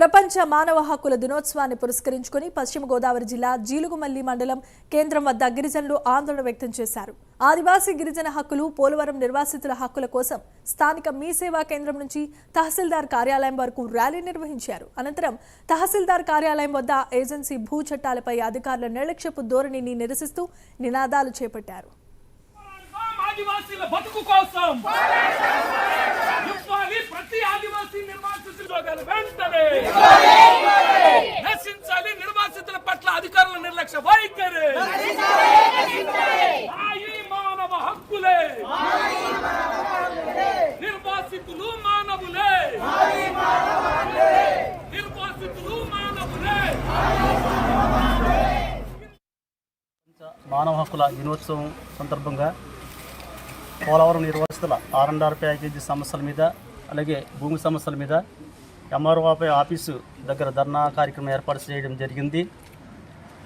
ప్రపంచ మానవ హక్కుల దినోత్సవాన్ని పురస్కరించుకుని పశ్చిమ గోదావరి జిల్లా జీలుగుమల్లి మండలం కేంద్రం వద్ద గిరిజనులు ఆందోళన వ్యక్తం చేశారు. ఆదివాసీ గిరిజన హక్కులు పోలవరం నిర్వాసితుల హక్కుల కోసం స్థానిక మీ సేవా కేంద్రం నుంచి తహసీల్దార్ కార్యాలయం వరకు ర్యాలీ నిర్వహించారు. అనంతరం తహసీల్దార్ కార్యాలయం వద్ద ఏజెన్సీ భూ చట్టాలపై అధికారుల నిర్లక్ష్యపు ధోరణిని నిరసిస్తూ నినాదాలు చేపట్టారు. ఆదివాసీల బతుకు కోసం ఉద్యోగాలు వెంటనే నశించాలి. నిర్వాసితుల పట్ల అధికారుల నిర్లక్ష్య వైఖరి. మానవ హక్కులే. నిర్వాసితులు మానవులే. నిర్వాసితులు మానవులే. మానవ హక్కుల దినోత్సవం సందర్భంగా పోలవరం నిర్వాసితుల ఆర్ అండ్ ఆర్ ప్యాకేజీ సమస్యల మీద అలాగే భూమి సమస్యల మీద ఎంఆర్ఓపై ఆఫీసు దగ్గర ధర్నా కార్యక్రమం ఏర్పాటు చేయడం జరిగింది.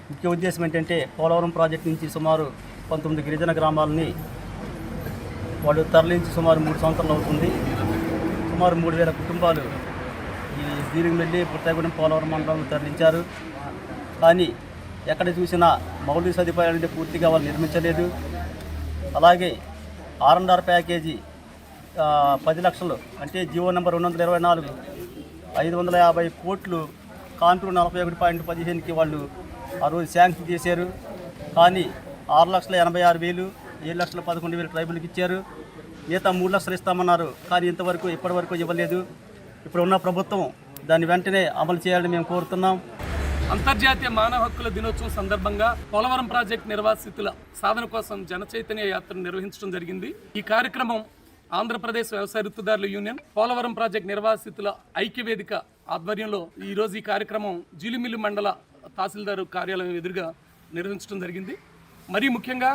ముఖ్య ఉద్దేశం ఏంటంటే పోలవరం ప్రాజెక్టు నుంచి సుమారు పంతొమ్మిది గిరిజన గ్రామాలని వాళ్ళు తరలించి సుమారు మూడు సంవత్సరాలు అవుతుంది. సుమారు మూడు వేల కుటుంబాలు ఈ దీనికి వెళ్ళి పుట్టగూడెం పోలవరం మండలంలో తరలించారు. కానీ ఎక్కడ చూసినా మౌలిక సదుపాయాలు పూర్తిగా వాళ్ళు నిర్మించలేదు. అలాగే ఆర్ అండ్ ఆర్ ప్యాకేజీ పది లక్షలు అంటే జీవో నెంబర్ రెండు వందల ఇరవై నాలుగు ఐదు వందల యాభై కోట్లు కాంటూరు నలభై ఒకటి పాయింట్ పదిహేనుకి వాళ్ళు ఆ రోజు శాంక్షన్ చేశారు. కానీ ఆరు లక్షల ఎనభై ఆరు వేలు ఏడు లక్షల పదకొండు వేలు ట్రైబుల్కి ఇచ్చారు. మిగతా మూడు లక్షలు ఇస్తామన్నారు కానీ ఇంతవరకు ఇప్పటివరకు ఇవ్వలేదు. ఇప్పుడు ఉన్న ప్రభుత్వం దాన్ని వెంటనే అమలు చేయాలని మేము కోరుతున్నాం. అంతర్జాతీయ మానవ హక్కుల దినోత్సవం సందర్భంగా పోలవరం ప్రాజెక్టు నిర్వాసితుల సాధన కోసం జన చైతన్య యాత్ర నిర్వహించడం జరిగింది. ఈ కార్యక్రమం ఆంధ్రప్రదేశ్ వ్యవసాయ వృత్తిదారుల యూనియన్ పోలవరం ప్రాజెక్టు నిర్వాసితుల ఐక్యవేదిక ఆధ్వర్యంలో ఈరోజు ఈ కార్యక్రమం జీలిమిల్లి మండల తహసీల్దారు కార్యాలయం ఎదురుగా నిర్వహించడం జరిగింది. మరీ ముఖ్యంగా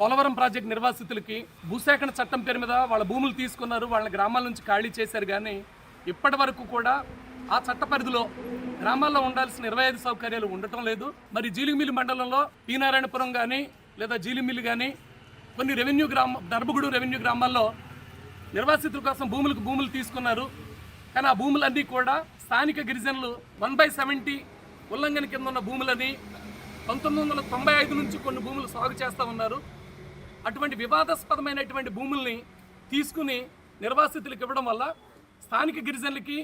పోలవరం ప్రాజెక్ట్ నిర్వాసితులకి భూసేకరణ చట్టం పేరు మీద వాళ్ళ భూములు తీసుకున్నారు వాళ్ళ గ్రామాల నుంచి ఖాళీ చేశారు. కానీ ఇప్పటి వరకు కూడా ఆ చట్ట పరిధిలో గ్రామాల్లో ఉండాల్సిన ఇరవై ఐదు సౌకర్యాలు ఉండటం లేదు. మరి జీలిమిల్లి మండలంలో పీనారాయణపురం కానీ లేదా జీలిమిల్లి కానీ కొన్ని రెవెన్యూ గ్రామ దర్భగూడు రెవెన్యూ గ్రామాల్లో నిర్వాసితుల కోసం భూములకు భూములు తీసుకున్నారు. కానీ ఆ భూములన్నీ కూడా స్థానిక గిరిజనులు వన్ బై సెవెంటీ ఉల్లంఘన కింద ఉన్న భూములని పంతొమ్మిది వందల తొంభై ఐదు నుంచి కొన్ని భూములు సాగు చేస్తూ ఉన్నారు. అటువంటి వివాదాస్పదమైనటువంటి భూముల్ని తీసుకుని నిర్వాసితులకు ఇవ్వడం వల్ల స్థానిక గిరిజనులకి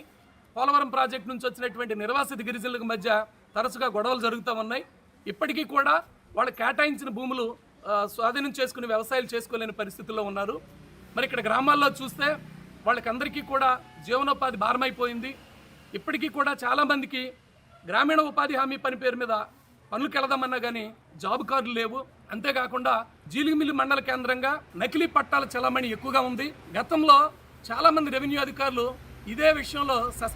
పోలవరం ప్రాజెక్టు నుంచి వచ్చినటువంటి నిర్వాసిత గిరిజనులకు మధ్య తరచుగా గొడవలు జరుగుతూ ఉన్నాయి. ఇప్పటికీ కూడా వాళ్ళు కేటాయించిన భూములు స్వాధీనం చేసుకుని వ్యవసాయాలు చేసుకోలేని పరిస్థితుల్లో ఉన్నారు. మరి ఇక్కడ గ్రామాల్లో చూస్తే వాళ్ళకందరికీ కూడా జీవనోపాధి భారమైపోయింది. ఇప్పటికీ కూడా చాలామందికి గ్రామీణ ఉపాధి హామీ పని పేరు మీద పనులకు వెళదామన్నా కానీ జాబ్ కార్డులు లేవు. అంతేకాకుండా జీలిమిల్లి మండల కేంద్రంగా నకిలీ పట్టాల చలామణి ఎక్కువగా ఉంది. గతంలో చాలామంది రెవెన్యూ అధికారులు ఇదే విషయంలో సస్పెండ్